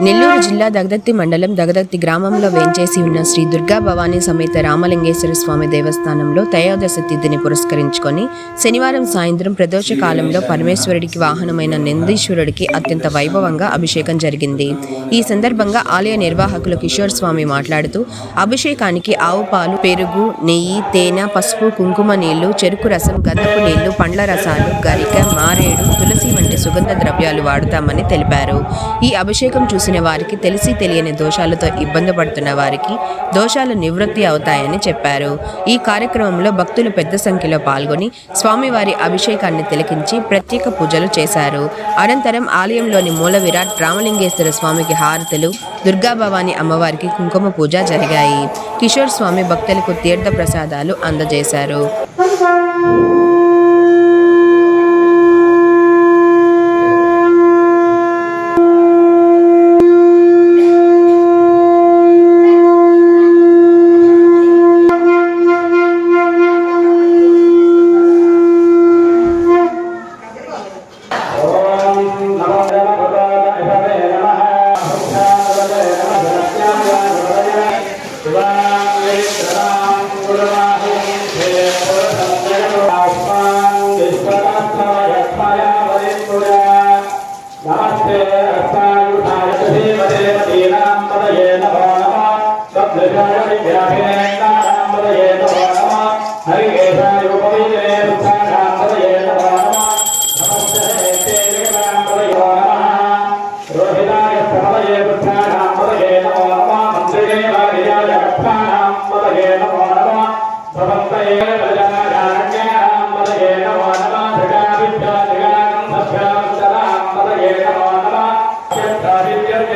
నెల్లూరు జిల్లా దగదత్తి మండలం దగదత్తి గ్రామంలో వేంచేసి ఉన్న శ్రీ దుర్గా భవానీ సమేత రామలింగేశ్వర స్వామి దేవస్థానంలో త్రయోదశ తిథిని పురస్కరించుకొని శనివారం సాయంత్రం ప్రదోష కాలంలో పరమేశ్వరుడికి వాహనమైన నందీశ్వరుడికి అత్యంత వైభవంగా అభిషేకం జరిగింది. ఈ సందర్భంగా ఆలయ నిర్వాహకులు కిషోర్ స్వామి మాట్లాడుతూ అభిషేకానికి ఆవు పాలు పెరుగు నెయ్యి తేనె పసుపు కుంకుమ నీళ్ళు చెరుకు రసం గంధపు నీళ్ళు పండ్ల రసాలు గరిక మారేడు తులసి వంటి సుగంధ ద్రవ్యాలు వాడుతామని తెలిపారు. ఈ అభిషేకం చూసిన వారికి తెలిసి తెలియని దోషాలతో ఇబ్బంది పడుతున్న వారికి దోషాలు నివృత్తి అవుతాయని చెప్పారు. ఈ కార్యక్రమంలో భక్తులు పెద్ద సంఖ్యలో పాల్గొని స్వామివారి అభిషేకాన్ని తిలకించి ప్రత్యేక పూజలు చేశారు. అనంతరం ఆలయంలోని మూల విరాట్ రామలింగేశ్వర స్వామికి హారతులు దుర్గాభవాని అమ్మవారికి కుంకుమ పూజ జరిగాయి. కిషోర్ స్వామి భక్తులకు తీర్థ ప్రసాదాలు అందజేశారు.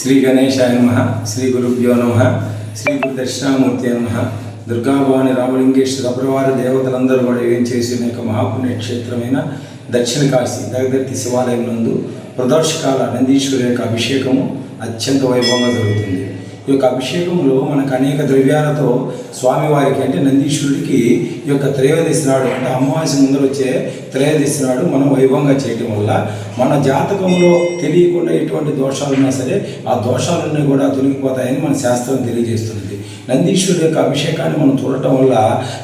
శ్రీ గణేశాయ నమ శ్రీ గురుభ్యో నమ శ్రీ గురు దక్షిణామూర్తి నమ దుర్గాభవాని రామలింగేశ్వర అపరవారి దేవతలందరూ కూడా ఏం చేసిన యొక్క మహాపుణ్యక్షేత్రమైన దక్షిణ కాశీ దగదత్తి శివాలయం నందు ప్రదోషకాల నందీశ్వరి యొక్క అభిషేకము అత్యంత వైభవంగా జరుగుతుంది. ఈ యొక్క అభిషేకంలో మనకు అనేక ద్రవ్యాలతో స్వామివారికి అంటే నందీశ్వరుడికి ఈ యొక్క త్రయోదశి నాడు అంటే అమావాస్య ముందర వచ్చే త్రయోదశి నాడు మనం వైభవంగా చేయటం వల్ల మన జాతకంలో తెలియకుండా ఎటువంటి దోషాలు ఉన్నా సరే ఆ దోషాలన్నీ కూడా తొలగిపోతాయని మన శాస్త్రం తెలియజేస్తుంది నందీశ్వరుడు యొక్క అభిషేకాన్ని మనం చూడటం వల్ల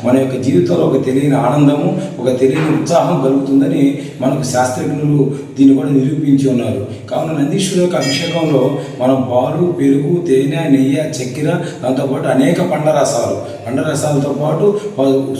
మన యొక్క జీవితంలో ఒక తెలియని ఆనందము ఒక తెలియని ఉత్సాహం కలుగుతుందని మనకు శాస్త్రజ్ఞులు దీన్ని కూడా నిరూపించి ఉన్నారు. కావున నందీశ్వరుడు యొక్క అభిషేకంలో మనం పాలు పెరుగు తేనె నెయ్యి చక్కెర దాంతోపాటు అనేక పండరసాలు పండరసాలతో పాటు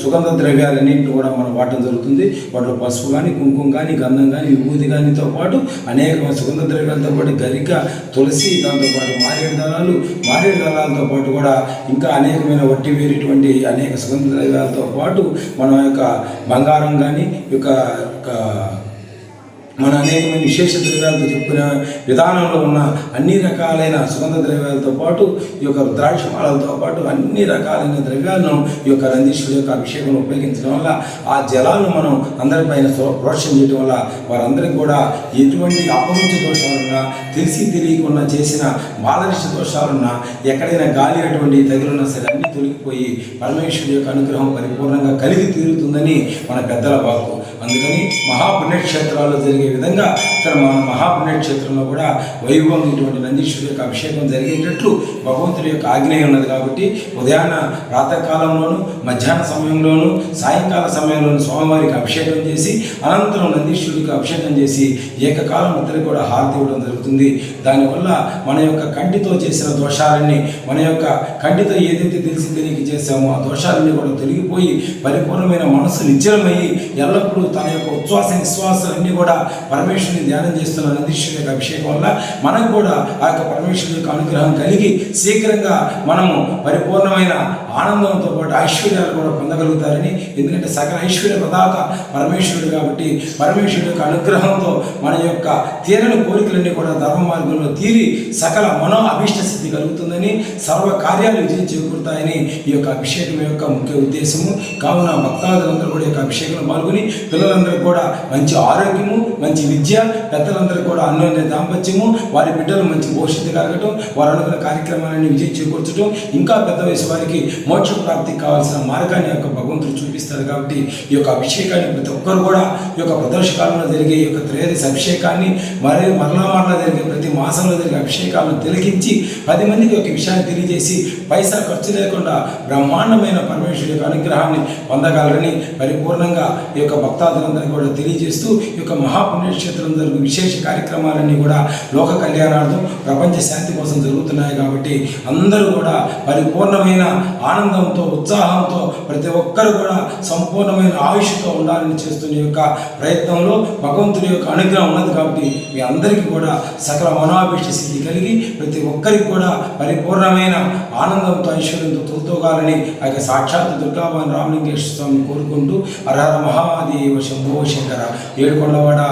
సుగంధ ద్రవ్యాలన్నింటిని కూడా మనం వాడటం జరుగుతుంది. వాటిలో పసుపు కానీ కుంకుమ కానీ గంధం కానీ విభూతి కానీతో పాటు అనేక సుగంధ ద్రవ్యాలతో పాటు గరిక తులసి దాంతోపాటు మారేడు దళాలు. మారేడు దళాలతో పాటు కూడా ఇంకా అనేకమైన వట్టి వేరేటువంటి అనేక సుగంధ ద్రవ్యాలతో పాటు మన యొక్క బంగారం కానీ యొక్క యొక్క మన అనేకమైన విశేష ద్రవ్యాలతో చెప్పిన విధానంలో ఉన్న అన్ని రకాలైన సుగంధ ద్రవ్యాలతో పాటు ఈ యొక్క ద్రాక్షమాలతో పాటు అన్ని రకాలైన ద్రవ్యాలను ఈ యొక్క నందీశ్వరుడు యొక్క అభిషేకంలో ఉపయోగించడం వల్ల ఆ జలాలను మనం అందరిపైన సో- చేయడం వల్ల వారందరికీ కూడా ఎటువంటి అపరుచ దోషాలున్నా తెలిసి తెలియకుండా చేసిన బాలరిష దోషాలున్నా ఎక్కడైనా గాలి అటువంటి తగిలినా సరే అన్ని తొలగిపోయి పరమేశ్వరుడు యొక్క అనుగ్రహం పరిపూర్ణంగా కలిగి తీరుతుందని మన పెద్దల వాకు అందుకని మహాపుణ్యక్షేత్రాల్లో జరిగే విధంగా ఇక్కడ మన మహాపుణ్యక్షేత్రంలో కూడా వైభవం ఇటువంటి నందీశ్వరుడు యొక్క అభిషేకం జరిగేటట్లు భగవంతుడి యొక్క ఆగ్నేయం ఉన్నది కాబట్టి ఉదయాన్న ప్రాతకాలంలోను మధ్యాహ్న సమయంలోను సాయంకాల సమయంలోను స్వామివారికి అభిషేకం చేసి అనంతరం నందీశ్వరుడికి అభిషేకం చేసి ఏకకాలం ఇద్దరు కూడా హారతి ఇవ్వడం జరుగుతుంది. దానివల్ల మన యొక్క కంటితో చేసిన దోషాలన్నీ మన యొక్క కంటితో ఏదైతే తెలిసి తెలియక చేశామో ఆ దోషాలన్నీ కూడా తొలగిపోయి పరిపూర్ణమైన మనసు నిశ్చలమయ్యి ఎల్లప్పుడూ తన యొక్క ఉచ్ఛ్వాస నిశ్వాసాలన్నీ కూడా పరమేశ్వరుని ధ్యానం చేస్తున్న నందీశ్వరుడి యొక్క అభిషేకం వల్ల మనకు కూడా ఆ యొక్క పరమేశ్వరుడి యొక్క అనుగ్రహం కలిగి శీఘ్రంగా మనము పరిపూర్ణమైన ఆనందంతో పాటు ఐశ్వర్యాలు కూడా పొందగలుగుతారని. ఎందుకంటే సకల ఐశ్వర్య ప్రదాత పరమేశ్వరుడు కాబట్టి పరమేశ్వరుడు యొక్క అనుగ్రహంతో మన యొక్క తీరని కోరికలన్నీ కూడా ధర్మ మార్గంలో తీరి సకల మనో అభీష్ట స్థితి కలుగుతుందని సర్వ కార్యాలు విజయం చేకూరుతాయని ఈ యొక్క అభిషేకం యొక్క ముఖ్య ఉద్దేశము. కావున భక్తాదులందరూ కూడా ఈ యొక్క అభిషేకంలో పాల్గొని పిల్లలందరూ కూడా మంచి ఆరోగ్యము మంచి విద్య పెద్దలందరూ కూడా అన్యోన్య దాంపత్యము వారి బిడ్డలు మంచి భవిష్యత్తు కలగటం వారు అనుకున్న కార్యక్రమాలన్నీ విజయం చేకూర్చడం ఇంకా పెద్ద వయసు వారికి మోక్ష ప్రాప్తికి కావాల్సిన మార్గాన్ని యొక్క భగవంతుడు చూపిస్తారు కాబట్టి ఈ యొక్క అభిషేకాన్ని ప్రతి ఒక్కరు కూడా ఈ యొక్క ప్రదర్శకాలంలో జరిగే ఈ యొక్క త్రయోదశ అభిషేకాన్ని మరియు మరలా మరలా జరిగే ప్రతి మాసంలో జరిగే అభిషేకాలను తిలకించి పది మందికి ఒక విషయాన్ని తెలియజేసి పైసా ఖర్చు లేకుండా బ్రహ్మాండమైన పరమేశ్వరు యొక్క అనుగ్రహాన్ని పొందగలరని పరిపూర్ణంగా ఈ యొక్క భక్తాదులందరికీ కూడా తెలియజేస్తూ ఈ యొక్క మహాపుణ్యక్షేత్రం జరుగు విశేష కార్యక్రమాలన్నీ కూడా లోక కళ్యాణార్థం ప్రపంచ శాంతి కోసం జరుగుతున్నాయి కాబట్టి అందరూ కూడా పరిపూర్ణమైన ఆనందంతో ఉత్సాహంతో ప్రతి ఒక్కరు కూడా సంపూర్ణమైన ఆయుష్తో ఉండాలని చేస్తున్న యొక్క ప్రయత్నంలో భగవంతుని యొక్క అనుగ్రహం ఉన్నది కాబట్టి మీ అందరికీ కూడా సకల మనోభిష్ట స్థితి కలిగి ప్రతి ఒక్కరికి కూడా పరిపూర్ణమైన ఆనందంతో ఐశ్వర్యంతో తోతోగాలని ఆ యొక్క సాక్షాత్ దుర్గాభవన్ రామలింగేశ్వర స్వామిని కోరుకుంటూ హరహర మహాదేవ శంభో శంకర ఏడుకొండవాడ